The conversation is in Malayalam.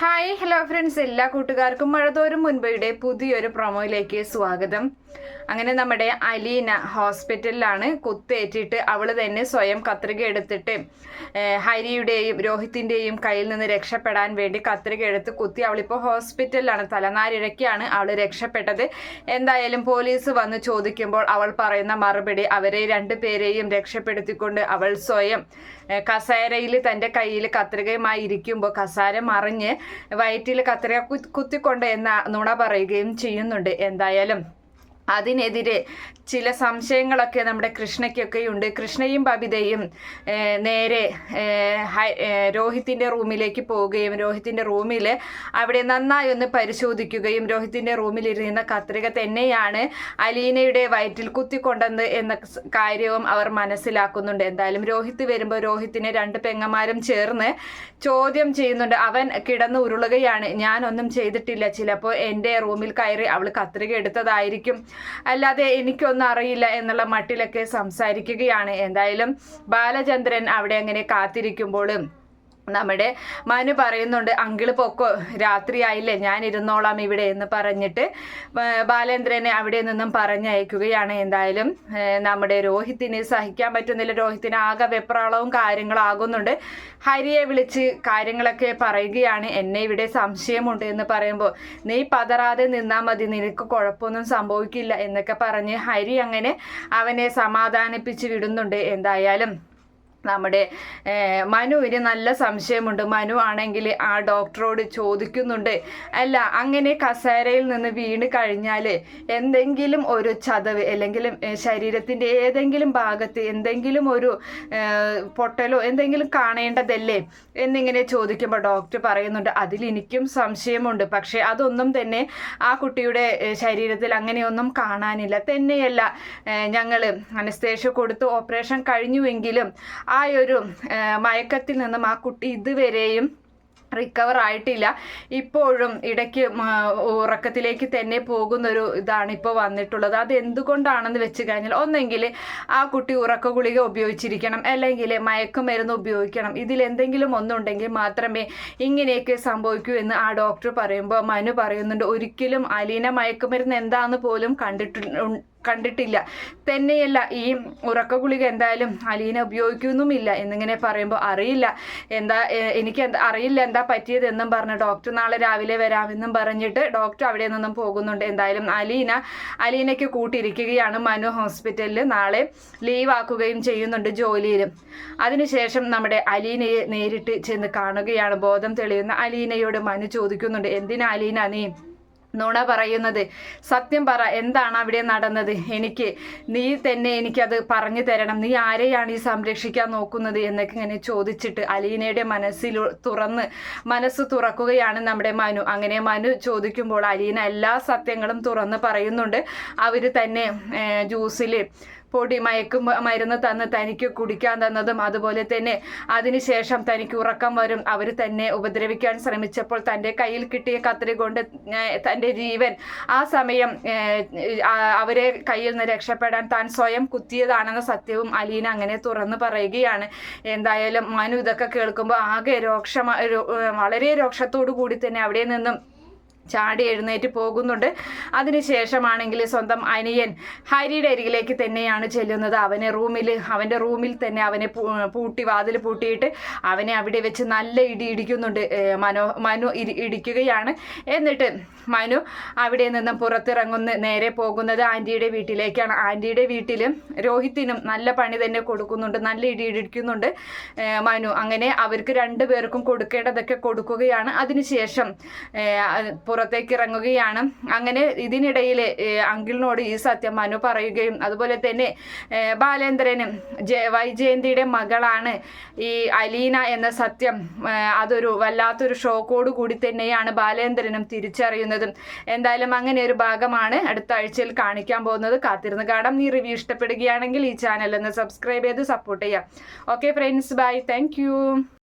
Hi hello friends. എല്ലാ കൂട്ടുകാർക്കും മഴതോരും മുൻപയുടെ പുതിയൊരു പ്രൊമോയിലേക്ക് സ്വാഗതം. അങ്ങനെ നമ്മുടെ അലീന ഹോസ്പിറ്റലിലാണ് കുത്തേറ്റിട്ട് അവൾ തന്നെ സ്വയം കത്രിക എടുത്തിട്ട് ഹരിയുടെയും രോഹിത്തിന്റെയും കയ്യിൽ നിന്ന് രക്ഷപ്പെടാൻ വേണ്ടി കത്രിക എടുത്ത് കുത്തി. അവളിപ്പോൾ ഹോസ്പിറ്റലിലാണ് തലനാരിഴയ്ക്കാണ് അവൾ രക്ഷപ്പെട്ടത്. എന്തായാലും പോലീസ് വന്ന് ചോദിക്കുമ്പോൾ അവൾ പറയുന്ന മറുപടി അവരെ രണ്ടുപേരെയും രക്ഷപ്പെടുത്തിക്കൊണ്ട് അവൾ സ്വയം കസേരയിൽ തന്റെ കയ്യിൽ കത്രികയുമായി ഇരിക്കുമ്പോൾ കസാര മറിഞ്ഞ് വയറ്റിൽ കത്രിക കുത്തിക്കൊണ്ട് എന്ന നുണ പറയുകയും ചെയ്യുന്നുണ്ട്. എന്തായാലും അതിനെതിരെ ചില സംശയങ്ങളൊക്കെ നമ്മുടെ കൃഷ്ണയ്ക്കൊക്കെ ഉണ്ട് കൃഷ്ണയും ബബിതയും നേരെ രോഹിത്തിന്റെ റൂമിലേക്ക് പോവുകയും രോഹിത്തിന്റെ റൂമിൽ അവിടെ നന്നായി ഒന്ന് പരിശോധിക്കുകയും രോഹിത്തിന്റെ റൂമിലിരുന്ന കത്രിക തന്നെയാണ് അലീനയുടെ വയറ്റിൽ കുത്തിക്കൊണ്ടത് എന്ന കാര്യവും അവർ മനസ്സിലാക്കുന്നുണ്ട്. എന്തായാലും രോഹിത്ത് വരുമ്പോൾ രോഹിത്തിനെ രണ്ട് പെങ്ങന്മാരും ചേർന്ന് ചോദ്യം ചെയ്യുന്നുണ്ട്. അവൻ കിടന്ന് ഉരുളുകയാണ്. ഞാനൊന്നും ചെയ്തിട്ടില്ല. ചിലപ്പോൾ എന്റെ റൂമിൽ കയറി അവൾ കത്രിക എടുത്തതായിരിക്കും. അല്ലാതെ എനിക്കൊന്നും അറിയില്ല എന്നുള്ള മട്ടിലൊക്കെ സംസാരിക്കുകയാണ്. എന്തായാലും ബാലചന്ദ്രൻ അവിടെ അങ്ങനെ കാത്തിരിക്കുമ്പോഴും നമ്മുടെ മനു പറയുന്നുണ്ട് അങ്കിൾ പൊക്കോ രാത്രിയായില്ലേ ഞാൻ ഇരുന്നോളാം ഇവിടെ എന്ന് പറഞ്ഞിട്ട് ബാലേന്ദ്രനെ അവിടെ നിന്നും പറഞ്ഞയക്കുകയാണ്. എന്തായാലും നമ്മുടെ രോഹിത്തിന് സഹിക്കാൻ പറ്റുന്നില്ല. രോഹിത്തിന് ആകെ വെപ്രാളവും കാര്യങ്ങളാകുന്നുണ്ട് ഹരിയെ വിളിച്ച് കാര്യങ്ങളൊക്കെ പറയുകയാണ്. എന്നെ ഇവിടെ സംശയമുണ്ട് എന്ന് പറയുമ്പോൾ നീ പതറാതെ നിന്നാൽ മതി നിനക്ക് കുഴപ്പമൊന്നും സംഭവിക്കില്ല എന്നൊക്കെ പറഞ്ഞ് ഹരി അങ്ങനെ അവനെ സമാധാനിപ്പിച്ച് വിടുന്നുണ്ട്. എന്തായാലും നമ്മുടെ മനുവിന് നല്ല സംശയമുണ്ട്. മനു ആണെങ്കിൽ ആ ഡോക്ടറോട് ചോദിക്കുന്നുണ്ട്. അല്ല അങ്ങനെ കസേരയിൽ നിന്ന് വീണ് കഴിഞ്ഞാൽ എന്തെങ്കിലും ഒരു ചതവ് അല്ലെങ്കിൽ ശരീരത്തിന്റെ ഏതെങ്കിലും ഭാഗത്ത് എന്തെങ്കിലും ഒരു പൊട്ടലോ എന്തെങ്കിലും കാണേണ്ടതല്ലേ എന്നിങ്ങനെ ചോദിക്കുമ്പോൾ ഡോക്ടർ പറയുന്നുണ്ട് അതിൽ എനിക്കും സംശയമുണ്ട്. പക്ഷേ അതൊന്നും തന്നെ ആ കുട്ടിയുടെ ശരീരത്തിൽ അങ്ങനെയൊന്നും കാണാനില്ല. തന്നെയല്ല ഞങ്ങൾ അനസ്തേഷ്യ കൊടുത്ത് ഓപ്പറേഷൻ കഴിഞ്ഞുവെങ്കിലും ആ ഒരു മയക്കത്തിൽ നിന്നും ആ കുട്ടി ഇതുവരെയും റിക്കവർ ആയിട്ടില്ല. ഇപ്പോഴും ഇടയ്ക്ക് ഉറക്കത്തിലേക്ക് തന്നെ പോകുന്നൊരു ഇതാണ് ഇപ്പോൾ വന്നിട്ടുള്ളത്. അത് എന്തുകൊണ്ടാണെന്ന് വെച്ച് കഴിഞ്ഞാൽ ഒന്നെങ്കിൽ ആ കുട്ടി ഉറക്ക ഗുളിക ഉപയോഗിച്ചിരിക്കണം. അല്ലെങ്കിൽ മയക്കുമരുന്ന് ഉപയോഗിക്കണം. ഇതിൽ എന്തെങ്കിലും ഒന്നുണ്ടെങ്കിൽ മാത്രമേ ഇങ്ങനെയൊക്കെ സംഭവിക്കൂ എന്ന് ആ ഡോക്ടർ പറയുമ്പോൾ മനു പറയുന്നുണ്ട്. ഒരിക്കലും അലീന മയക്കുമരുന്ന് എന്താണെന്ന് പോലും കണ്ടിട്ട് കണ്ടിട്ടില്ല. തന്നെയല്ല ഈ ഉറക്ക ഗുളിക എന്തായാലും അലീന ഉപയോഗിക്കുന്നുമില്ല എന്നിങ്ങനെ പറയുമ്പോൾ അറിയില്ല. എന്താ എനിക്ക് എന്താ അറിയില്ല എന്താ പറ്റിയതെന്നും പറഞ്ഞ് ഡോക്ടർ നാളെ രാവിലെ വരാമെന്നും പറഞ്ഞിട്ട് ഡോക്ടർ അവിടെ നിന്നും പോകുന്നുണ്ട്. എന്തായാലും അലീന അലീനയ്ക്ക് കൂട്ടിയിരിക്കുകയാണ് മനു ഹോസ്പിറ്റലിൽ. നാളെ ലീവ് ആക്കുകയും ചെയ്യുന്നുണ്ട് ജോലിയിലും അതിനുശേഷം നമ്മുടെ അലീനയെ നേരിട്ട് ചെന്ന് കാണുകയാണ്. ബോധം തെളിയുന്ന അലീനയോട് മനു ചോദിക്കുന്നുണ്ട് എന്തിനാ അലീന നീ നുണ പറയുന്നത്. സത്യം പറ എന്താണ് അവിടെ നടന്നത്? എനിക്ക് നീ തന്നെ എനിക്കത് പറഞ്ഞു തരണം. നീ ആരെയാണ് ഈ സംരക്ഷിക്കാൻ നോക്കുന്നത് എന്നൊക്കെ ഇങ്ങനെ ചോദിച്ചിട്ട് അലീനയുടെ മനസ്സിൽ തുറന്ന് മനസ്സ് തുറക്കുകയാണ് നമ്മുടെ മനു. അങ്ങനെ മനു ചോദിക്കുമ്പോൾ അലീന എല്ലാ സത്യങ്ങളും തുറന്ന് പറയുന്നുണ്ട്. അവർ തന്നെ ജ്യൂസിൽ പൊടി മയക്കും മരുന്ന് തന്ന് തനിക്ക് കുടിക്കാൻ തന്നതും അതുപോലെ തന്നെ അതിനുശേഷം തനിക്ക് ഉറക്കം വരും. അവർ തന്നെ ഉപദ്രവിക്കാൻ ശ്രമിച്ചപ്പോൾ തന്റെ കയ്യിൽ കിട്ടിയ കത്രി കൊണ്ട് തന്റെ ജീവൻ ആ സമയം അവരെ കയ്യിൽ നിന്ന് രക്ഷപ്പെടാൻ താൻ സ്വയം കുത്തിയതാണെന്ന സത്യവും അലീന അങ്ങനെ തുറന്നു പറയുകയാണ്. എന്തായാലും മനു ഇതൊക്കെ കേൾക്കുമ്പോൾ ആകെ രോക്ഷ വളരെ രോക്ഷത്തോടു കൂടി തന്നെ അവിടെ നിന്നും ചാടി എഴുന്നേറ്റ് പോകുന്നുണ്ട്. അതിനുശേഷമാണെങ്കിൽ സ്വന്തം അനിയൻ ഹരിയുടെ അരികിലേക്ക് തന്നെയാണ് ചെല്ലുന്നത്. അവനെ റൂമിൽ അവന്റെ റൂമിൽ തന്നെ അവനെ പൂട്ടി വാതിൽ പൂട്ടിയിട്ട് അവനെ അവിടെ വെച്ച് നല്ല ഇടി ഇടിക്കുന്നുണ്ട്. മനോ മനു ഇടിക്കുകയാണ്. എന്നിട്ട് മനു അവിടെ നിന്നും പുറത്തിറങ്ങുന്ന നേരെ പോകുന്നത് ആന്റിയുടെ വീട്ടിലേക്കാണ്. ആന്റിയുടെ വീട്ടിൽ രോഹിത്തിനും നല്ല പണി തന്നെ കൊടുക്കുന്നുണ്ട്. നല്ല ഇടി ഇടിക്കുന്നുണ്ട്. മനു. അങ്ങനെ അവർക്ക് രണ്ടു പേർക്കും കൊടുക്കേണ്ടതൊക്കെ കൊടുക്കുകയാണ്. അതിനുശേഷം പുറത്തേക്ക് ഇറങ്ങുകയാണ് അങ്ങനെ ഇതിനിടയിൽ അങ്കിളിനോട് ഈ സത്യം മനു പറയുകയും അതുപോലെ തന്നെ ബാലേന്ദ്രനും ജയ വൈജയന്തിയുടെ മകളാണ് ഈ അലീന എന്ന സത്യം അതൊരു വല്ലാത്തൊരു ഷോക്കോട് കൂടി തന്നെയാണ് ബാലേന്ദ്രനും തിരിച്ചറിയുന്നതും. എന്തായാലും അങ്ങനെ ഒരു ഭാഗമാണ് അടുത്ത ആഴ്ചയിൽ കാണിക്കാൻ പോകുന്നത്. കാത്തിരുന്ന് കാണാം. നീ റിവ്യൂ ഇഷ്ടപ്പെടുകയാണെങ്കിൽ ഈ ചാനൽ ഒന്ന് സബ്സ്ക്രൈബ് ചെയ്ത് സപ്പോർട്ട് ചെയ്യാം ഓക്കെ ഫ്രണ്ട്സ് ബൈ. താങ്ക്